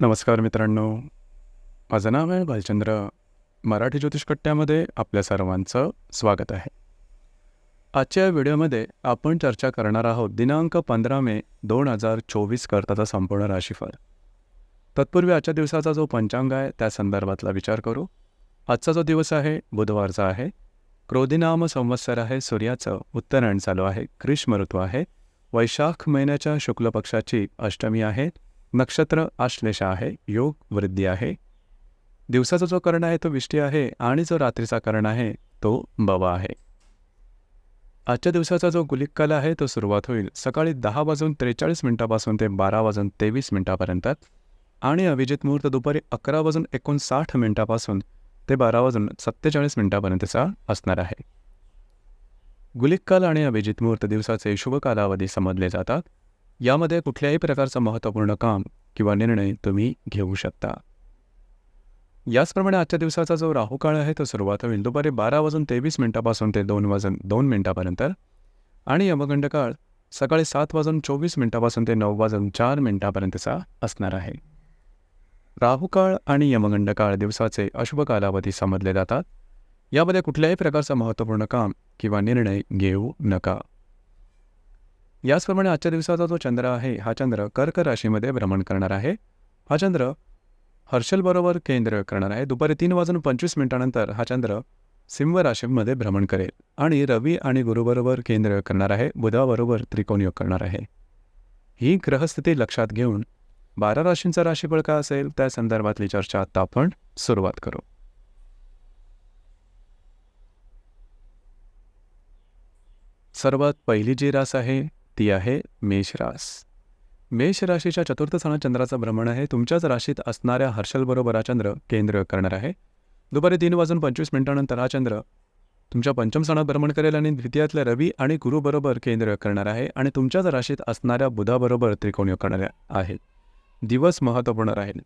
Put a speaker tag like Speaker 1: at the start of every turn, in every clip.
Speaker 1: नमस्कार मित्रांनो. माझं नाव आहे भालचंद्र मराठी ज्योतिषकट्ट्यामध्ये आपल्या सर्वांचं स्वागत आहे. आजच्या या व्हिडिओमध्ये आपण चर्चा करणार आहोत दिनांक पंधरा मे दोन हजार चोवीस करताचा संपूर्ण राशीफळ. तत्पूर्वी आजच्या दिवसाचा जो पंचांग आहे त्या संदर्भातला विचार करू. आजचा जो दिवस आहे बुधवारचा आहे. क्रोधिनाम संवत्सर आहे सूर्याचं उत्तरायण चालू आहे ग्रीष्म ऋतू आहे. वैशाख महिन्याच्या शुक्ल पक्षाची अष्टमी आहे. नक्षत्र आश्लेषा आहे योग वृद्धी आहे. दिवसाचा जो कर्ण आहे तो विष्टी आहे आणि जो रात्रीचा कर्ण आहे तो बवा आहे. आजच्या दिवसाचा जो गुलिक काल आहे तो सुरुवात होईल सकाळी दहा वाजून त्रेचाळीस मिनिटापासून ते बारा वाजून तेवीस मिनिटापर्यंत आणि अभिजित मुहूर्त दुपारी अकरा वाजून एकोणसाठ मिनिटापासून ते बारा वाजून सत्तेचाळीस मिनिटापर्यंतचा असणार आहे. गुलिक काल आणि अभिजित मुहूर्त दिवसाचे शुभ कालावधी समजले जातात. यामध्ये कुठल्याही प्रकारचं महत्त्वपूर्ण काम किंवा निर्णय तुम्ही घेऊ शकता. याचप्रमाणे आजच्या दिवसाचा जो राहुकाळ आहे तो सुरुवात होईल. दुपारी बारा वाजून तेवीस मिनिटापासून ते दोन वाजून दोन मिनिटापर्यंत. आणि यमगंड काळ सकाळी सात वाजून चोवीस मिनिटापासून ते नऊ वाजून चार मिनिटापर्यंतचा असणार आहे. राहुकाळ आणि यमगंड काळ दिवसाचे अशुभ कालावधी समजले जातात. यामध्ये कुठल्याही प्रकारचं महत्त्वपूर्ण काम किंवा निर्णय घेऊ नका. याचप्रमाणे आजच्या दिवसाचा जो चंद्र आहे हा चंद्र कर्क राशीमध्ये भ्रमण करणार आहे. हा चंद्र हर्षलबरोबर केंद्र करणार आहे. दुपारी तीन वाजून पंचवीस मिनिटानंतर हा चंद्र सिंह राशीमध्ये भ्रमण करेल आणि रवी आणि गुरुबरोबर केंद्र करणार आहे. बुधाबरोबर त्रिकोणयोग करणार आहे. ही ग्रहस्थिती लक्षात घेऊन बारा राशींचा राशीफळ का असेल त्या संदर्भातली चर्चा आता आपण सुरुवात करू. सर्वात पहिली जी रास आहे ती आहे मेष रास. मेष राशीच्या चतुर्थ स्थानात चंद्राचं भ्रमण आहे. तुमच्याच राशीत असणाऱ्या हर्षलबरोबर हा चंद्र केंद्र करणार आहे. दुपारी तीन वाजून पंचवीस मिनिटानंतर हा चंद्र तुमच्या पंचम स्थानात भ्रमण करेल आणि द्वितीयातल्या रवी आणि गुरुबरोबर केंद्र करणार आहे आणि तुमच्याच राशीत असणाऱ्या बुधाबरोबर त्रिकोण करणार आहे दिवस महत्त्वपूर्ण राहील.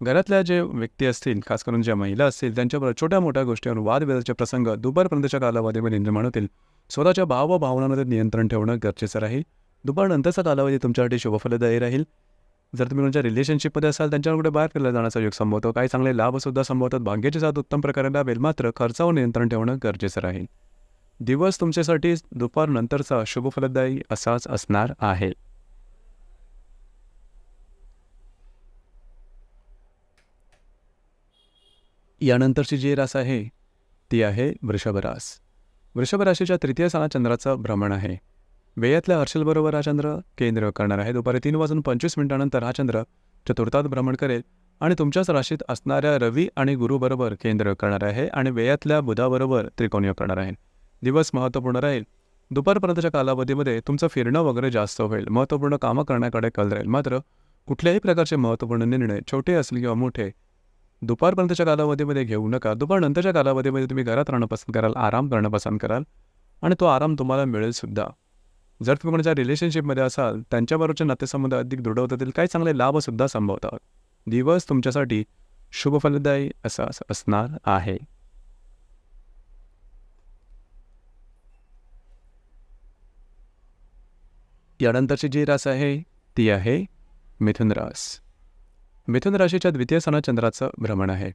Speaker 1: घरातल्या जे व्यक्ती असतील खास करून ज्या महिला असतील त्यांच्याबरोबर छोट्या मोठ्या गोष्टीवर वादविवादाचे प्रसंग दुपारपर्यंतच्या कालावधीमध्ये निर्माण होतील. स्वतःच्या भाव व भावनांमध्ये नियंत्रण ठेवणं गरजेचं राहील. दुपारनंतरचा कालावधी म्हणजे तुमच्यासाठी शुभफलदायी राहील. जर तुम्ही तुमच्या रिलेशनशिपमध्ये असाल त्यांच्यावर कुठे बाहेर फिरला जाण्याचा योग संभवतो काही चांगले लाभसुद्धा संभवतात. भाग्याची साथ उत्तम प्रकारे लाभेल. मात्र खर्चावर नियंत्रण ठेवणं गरजेचं राहील. दिवस तुमच्यासाठी दुपारनंतरचा शुभफलदायी असाच असणार आहे. यानंतरची जी रास आहे ती आहे वृषभ रास. वृषभ राशीच्या तृतीय स्थानात चंद्राचं भ्रमण आहे. वेयातल्या हर्षलबरोबर हा चंद्र केंद्र करणार आहे. दुपारी तीन वाजून पंचवीस मिनिटानंतर हा चंद्र चतुर्थात भ्रमण करेल आणि तुमच्याच राशीत असणाऱ्या रवी आणि गुरुबरोबर केंद्र करणार आहे आणि वेयातल्या बुधाबरोबर त्रिकोणीय करणार आहे. दिवस महत्त्वपूर्ण राहील. दुपारपर्यंतच्या कालावधीमध्ये तुमचं फिरणं वगैरे जास्त होईल. महत्त्वपूर्ण कामं करण्याकडे कल राहील. मात्र कुठल्याही प्रकारचे महत्त्वपूर्ण निर्णय छोटे असले किंवा मोठे दुपारपर्यंतच्या कालावधीमध्ये घेऊ नका. दुपारनंतरच्या कालावधीमध्ये तुम्ही घरात राहणं पसंत कराल आराम करणं पसंत कराल आणि तो आराम तुम्हाला मिळेलसुद्धा जर तुम्ही कोणाच्या रिलेशनशिपमध्ये असाल त्यांच्याबरोबरचे नातेसंबंध अधिक दृढ होतातील काही चांगले लाभसुद्धा संभवतात. दिवस तुमच्यासाठी शुभफलदायी असा असणार आहे. यानंतरची जी रास आहे ती आहे मिथुन रास. मिथुन राशीच्या द्वितीय स्थानात चंद्राचं भ्रमण आहे.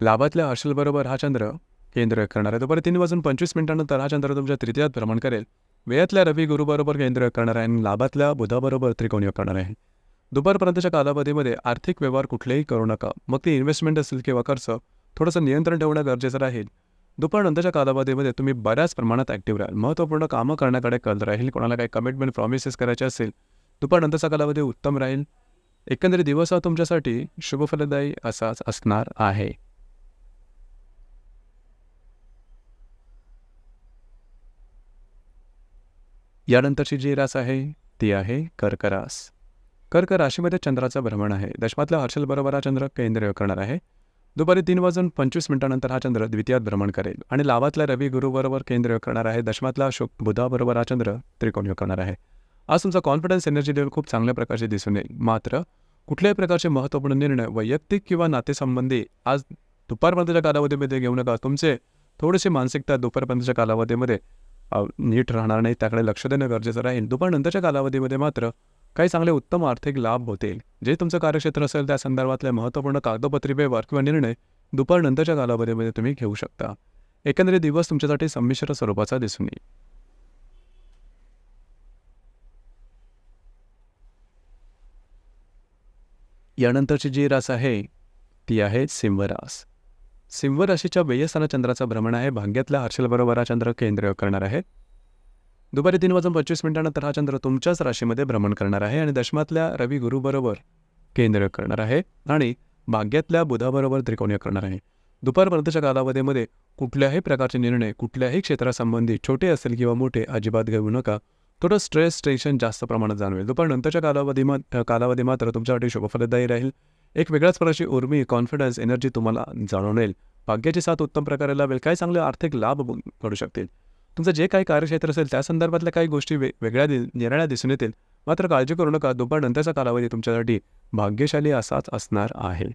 Speaker 1: लाभातल्या हर्षलबरोबर हा चंद्र केंद्र करणार आहे. दुपारी तीन वाजून पंचवीस मिनिटानंतर हा चंद्र तुमच्या तृतीयात भ्रमण करेल. वेळातल्या रवी गुरुबरोबर केंद्र करणार आहे आणि लाभातल्या बुधाबरोबर त्रिकोणी करणार आहे. दुपारपर्यंतच्या कालावधीमध्ये आर्थिक व्यवहार कुठलेही करू नका. मग ती इन्व्हेस्टमेंट असेल किंवा खर्च थोडंसं नियंत्रण ठेवणं गरजेचं राहील. दुपारनंतरच्या कालावधीमध्ये तुम्ही बऱ्याच प्रमाणात ॲक्टिव्ह राहाल. महत्त्वपूर्ण कामं करण्याकडे कल राहील. कोणाला काही कमिटमेंट प्रॉमिसेस करायचे असेल दुपारनंतरचा कालावधी उत्तम राहील. एकंदरीत दिवस हा तुमच्यासाठी शुभफलदायी असाच असणार आहे. यानंतरची जी रास आहे ती आहे कर्क रास. कर्क राशीमध्ये चंद्राचं भ्रमण आहे. दशमातल्या हर्षलबरोबर हा चंद्र केंद्र करणार आहे. दुपारी तीन वाजून पंचवीस मिनिटानंतर हा चंद्र द्वितीयात भ्रमण करेल आणि लावातल्या रवी गुरुबरोबर केंद्र करणार आहे. दशमातला शुक बुधाबरोबर हा चंद्र त्रिकोणीय करणार आहे. आज तुमचा कॉन्फिडन्स एनर्जी लेवल खूप चांगल्या प्रकारचे दिसून येईल. मात्र कुठल्याही प्रकारचे महत्त्वपूर्ण निर्णय वैयक्तिक किंवा नातेसंबंधी आज दुपारपर्यंतच्या कालावधीमध्ये घेऊ नका. तुमचे थोडेसे मानसिकता दुपारपर्यंतच्या कालावधीमध्ये नीट राहणार नाही. त्याकडे लक्ष देणं गरजेचं राहील. दुपारनंतरच्या कालावधीमध्ये मात्र काही चांगले उत्तम आर्थिक लाभ होतील. जे तुमचं कार्यक्षेत्र असेल त्या संदर्भातले महत्त्वपूर्ण कागदपत्री व्यवहार किंवा निर्णय दुपारनंतरच्या कालावधीमध्ये तुम्ही घेऊ शकता. एकंदरीत दिवस तुमच्यासाठी संमिश्र स्वरूपाचा दिसून येईल. यानंतरची जी रास आहे ती आहे सिंहरास. सिंहराशीच्या सिंह राशीच्या व्ययस्थाना चंद्राचा भ्रमण आहे भाग्यातल्या हर्षलबरोबर हा चंद्र केंद्र करणार आहे. दुपारी तीन वाजून पंचवीस मिनिटानंतर हा चंद्र तुमच्याच राशीमध्ये भ्रमण करणार आहे आणि दशमातल्या रवी गुरुबरोबर केंद्र करणार आहे आणि भाग्यातल्या बुधाबरोबर त्रिकोणीय करणार आहे. दुपारपर्यंतच्या कालावधीमध्ये कुठल्याही प्रकारचे निर्णय कुठल्याही क्षेत्रासंबंधी छोटे असेल किंवा मोठे अजिबात घेऊ नका. थोडं स्ट्रेस टेन्शन जास्त प्रमाणात जाणवेल. दुपारनंतरच्या कालावधी मा कालावधी मात्र तुमच्यासाठी शुभफलदायी राहील. एक वेगळ्याच प्रकारची उर्मी कॉन्फिडन्स एनर्जी तुम्हाला जाणवून भाग्याची साथ उत्तम प्रकारे लावेल काही चांगले आर्थिक लाभ घडू शकतील. तुमचं जे काही कार्यक्षेत्र असेल त्या संदर्भातल्या काही गोष्टी वे वेगळ्या दि निराळ्या दिसून येतील. मात्र काळजी करू नका. दुपार नंतरचा कालावधी तुमच्यासाठी भाग्यशाली असाच असणार आहे.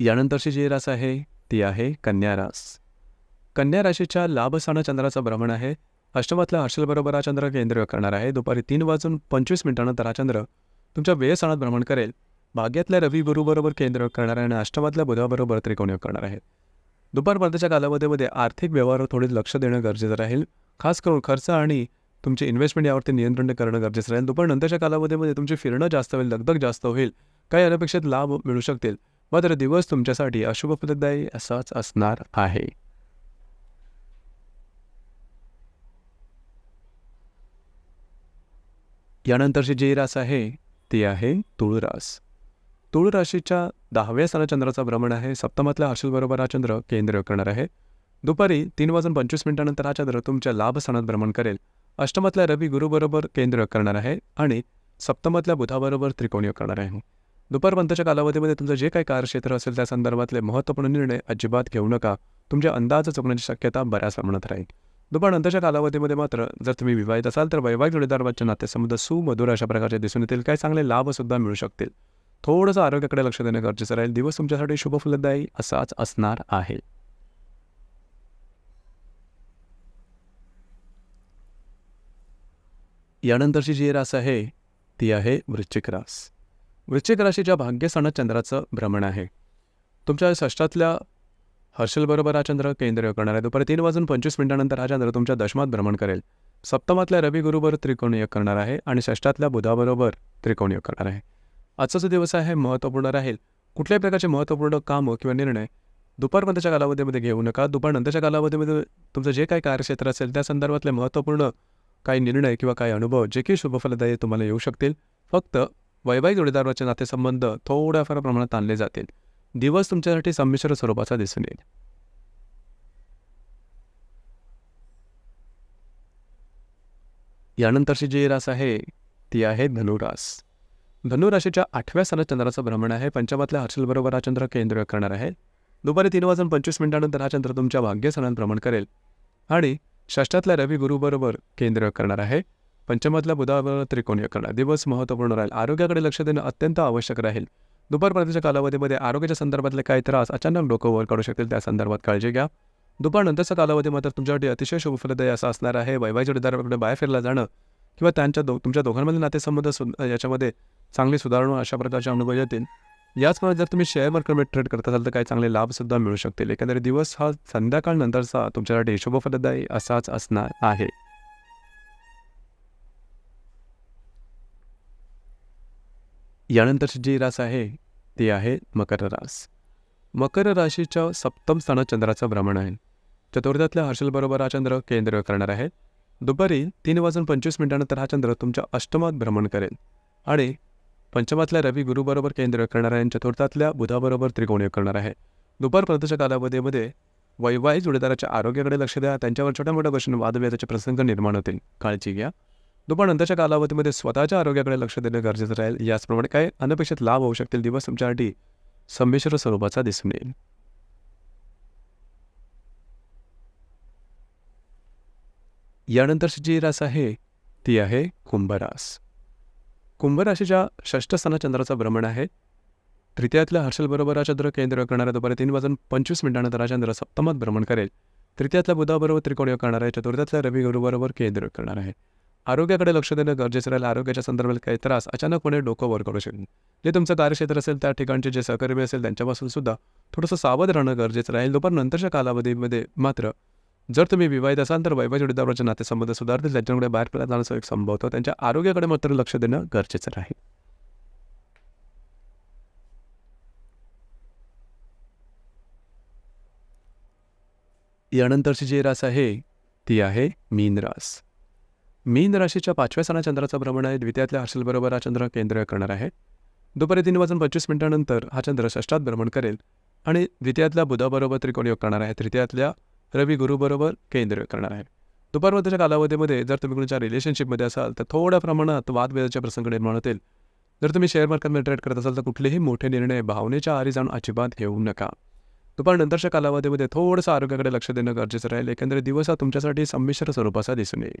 Speaker 1: यानंतरची जी रास आहे ती आहे कन्या रास. कन्या राशीच्या लाभस्थान चंद्राचं भ्रमण आहे. अष्टमातला हर्षलबरोबर हा चंद्र केंद्र करणार आहे. दुपारी तीन वाजून पंचवीस मिनिटानंतर हा चंद्र तुमच्या व्ययस्थानात भ्रमण करेल. भाग्यातल्या रवी गुरुबरोबर केंद्र करणार आहे आणि अष्टमातल्या बुधाबरोबर त्रिकोणयोग करणार आहे. दुपारपर्यंतच्या कालावधीमध्ये आर्थिक व्यवहारावर थोडे लक्ष देणं गरजेचं राहील. खास करून खर्च आणि तुमचे इन्व्हेस्टमेंट यावरती नियंत्रण करणं गरजेचं राहील. दुपारनंतरच्या कालावधीमध्ये तुमची फिरणं जास्त होईल दगदग जास्त होईल. काही अनपेक्षित लाभ मिळू शकतील. मात्र दिवस तुमच्यासाठी अशुभ फलदायी असाच असणार आहे. यानंतरची जी रास आहे ती आहे तुळ रास तुळ राशीच्या दहाव्या स्थानात चंद्राचा भ्रमण आहे. सप्तमातल्या हर्षलबरोबर हा चंद्र केंद्र करणार आहे. दुपारी तीन वाजून पंचवीस मिनिटानंतर हा चंद्र तुमच्या लाभस्थानात भ्रमण करेल. अष्टमातल्या रवी गुरुबरोबर केंद्र करणार आहे आणि सप्तमातल्या बुधाबरोबर त्रिकोणीय करणार आहे. दुपारपर्यंतच्या कालावधीमध्ये तुमचं जे काही कार्यक्षेत्र असेल त्या संदर्भातले महत्त्वपूर्ण निर्णय अजिबात घेऊ नका. तुमच्या अंदाज चुकण्याची शक्यता बऱ्याच प्रमाणात राहील. दुपारनंतरच्या कालावधीमध्ये मात्र जर तुम्ही विवाहित असाल तर वैवाहिक जोडीदारवाच्या नातेसंबंध सुमधुर अशा प्रकारचे दिसून येतील. काही चांगले लाभसुद्धा मिळू शकतील. थोडंसं आरोग्याकडे लक्ष देणं गरजेचं राहील. दिवस तुमच्यासाठी शुभफलदायी असाच असणार आहे. यानंतरची जी रास आहे ती आहे वृश्चिक रास. वृश्चिक राशीच्या भाग्यस्थानात चंद्राचं भ्रमण आहे. तुमच्या षष्ठातल्या हर्षलबरोबर हा चंद्र केंद्र करणार आहे. दुपारी तीन वाजून पंचवीस मिनिटानंतर हा चंद्र तुमच्या दशमात भ्रमण करेल. सप्तमातल्या रवी गुरुबरोबर त्रिकोणीय करणार आहे आणि षष्ठातल्या बुधाबरोबर त्रिकोणीय करणार आहे. आजचा जो दिवस आहे महत्त्वपूर्ण राहील. कुठल्याही प्रकारचे महत्त्वपूर्ण कामं किंवा निर्णय दुपारपर्यंतच्या कालावधीमध्ये घेऊ नका. दुपारनंतरच्या कालावधीमध्ये तुमचं जे काही कार्यक्षेत्र असेल त्या संदर्भातले महत्त्वपूर्ण काही निर्णय किंवा काही अनुभव जे काही शुभफलदायी तुम्हाला येऊ शकतील. फक्त वैवाहिक जोडीदाराचे नातेसंबंध थोड्याफार प्रमाणात आणले जातील. दिवस तुमच्यासाठी संमिश्र स्वरूपाचा दिसून येईल. यानंतरची जी रास आहे ती आहे धनुरास. धनुराशीच्या आठव्या स्थानात चंद्राचं भ्रमण आहे. पंचमातल्या हर्षलबरोबर हा चंद्र केंद्र करणार आहे. दुपारी तीन वाजून पंचवीस मिनिटानंतर हा चंद्र तुमच्या भाग्यस्थानात भ्रमण करेल. आणि षष्ठातल्या रवी गुरुबरोबर केंद्र करणार आहे. पंचमातला बुधावर त्रिकोणीय करणं. दिवस महत्त्वपूर्ण राहील. आरोग्याकडे लक्ष देणं अत्यंत आवश्यक राहील. दुपारपर्यंतच्या कालावधीमध्ये आरोग्याच्या संदर्भातले काही त्रास अचानक डोकं वर काढू शकतील. त्या संदर्भात काळजी घ्या. दुपारनंतरचा कालावधी मात्र तुमच्यासाठी अतिशय शुभफलदायी असं असणार आहे. वैवाहिक जोडीदाराकडे बाहेर फिरला जाणं किंवा त्यांच्या दो तुमच्या दोघांमध्ये नातेसंबंध सु याच्यामध्ये चांगली सुधारणा अशा प्रकारचे अनुभव येतील. याचप्रमाणे जर तुम्ही शेअर मार्केटमध्ये ट्रेड करत असाल तर काही चांगले लाभसुद्धा मिळू शकतील. एकंदरीत दिवस हा संध्याकाळ नंतरचा तुमच्यासाठी शुभफलदायी असाच असणार आहे. यानंतरची जी रास आहे ती आहे मकर रास मकर राशीच्या सप्तम स्थानात चंद्राचं भ्रमण आहे. चतुर्थातल्या हर्षलबरोबर हा चंद्र केंद्र करणार आहे. दुपारी तीन वाजून पंचवीस मिनिटानंतर हा चंद्र तुमच्या अष्टमात भ्रमण करेल. आणि पंचमातल्या रवी गुरुबरोबर केंद्र करणार आहे आणि चतुर्थातल्या बुधाबरोबर त्रिकोणी करणार आहे. दुपारपर्यंतच्या कालावधीमध्ये वैवाहिक जोडीदाराच्या आरोग्याकडे लक्ष द्या. त्यांच्यावर छोट्या मोठ्या गोष्टींना वादविवादाचे प्रसंग निर्माण होतील. काळजी घ्या. दुपारनंतरच्या कालावधीमध्ये स्वतःच्या आरोग्याकडे लक्ष देणं गरजेचं राहील. याचप्रमाणे काय अनपेक्षित लाभ होऊ शकतील. दिवस तुमच्यासाठी संमिश्र स्वरूपाचा दिसून येईल. यानंतरची जी रास आहे. ती आहे कुंभरास. कुंभराशीच्या षष्ठ स्थानात भ्रमण आहे. तृतीयातल्या हर्षलबरोबर हा चंद्र केंद्र करणाऱ्या दुपारी तीन वाजून पंचवीस मिनिटानंतर हा चंद्र सप्तमात भ्रमण करेल. तृतीयातल्या बुधाबरोबर त्रिकोण योग करणार आहे चतुर्थातल्या रवी गुरुबरोबर केंद्र करणार आहे. आरोग्याकडे लक्ष देणं गरजेचं राहील. आरोग्याच्या संदर्भात काही त्रास अचानकपणे डोकं वर करू शकेल जे तुमचं कार्यक्षेत्र असेल त्या ठिकाणचे जे सहकर्मी असेल त्यांच्यापासून सुद्धा थोडंसं सावध राहणं गरजेचं राहील. दुपार नंतरच्या कालावधीमध्ये मात्र जर तुम्ही विवाहित असाल तर वैवाहिक जोडीदाराचे नातेसंबंध सुधारतील. त्यांच्याकडे बाहेर पडला जाण्याचा एक संभव होतो. त्यांच्या आरोग्याकडे मात्र लक्ष देणं गरजेचं राहील. यानंतरची जी रास आहे ती आहे मीन रास. मीन राशीच्या पाचव्या सणा चंद्राचं भ्रमण आहे. द्वितीयातल्या हर्षलबरोबर हा चंद्र केंद्र करणार आहे. दुपारी तीन वाजून पंचवीस मिनिटानंतर हा चंद्र षष्टात भ्रमण करेल आणि द्वितीयातल्या बुधाबरोबर त्रिकोण योग करणार आहे. तृतीयातल्या रवी गुरुबरोबर केंद्र करणार आहे. दुपारमध्येच्या कालावधीमध्ये जर तुम्ही तुमच्या रिलेशनशिपमध्ये असाल तर थोड्या प्रमाणात वादविवादाचे प्रसंग निर्माण होतील. जर तुम्ही शेअर मार्केटमध्ये ट्रेड करत असाल तर कुठलेही मोठे निर्णय भावनेच्या आरी जाऊन अजिबात घेऊ नका. दुपार नंतरच्या कालावधीमध्ये थोडंसं आरोग्याकडे लक्ष देणं गरजेचं राहील. एकंदरीत दिवस हा तुमच्यासाठी संमिश्र स्वरूपाचा दिसून येईल.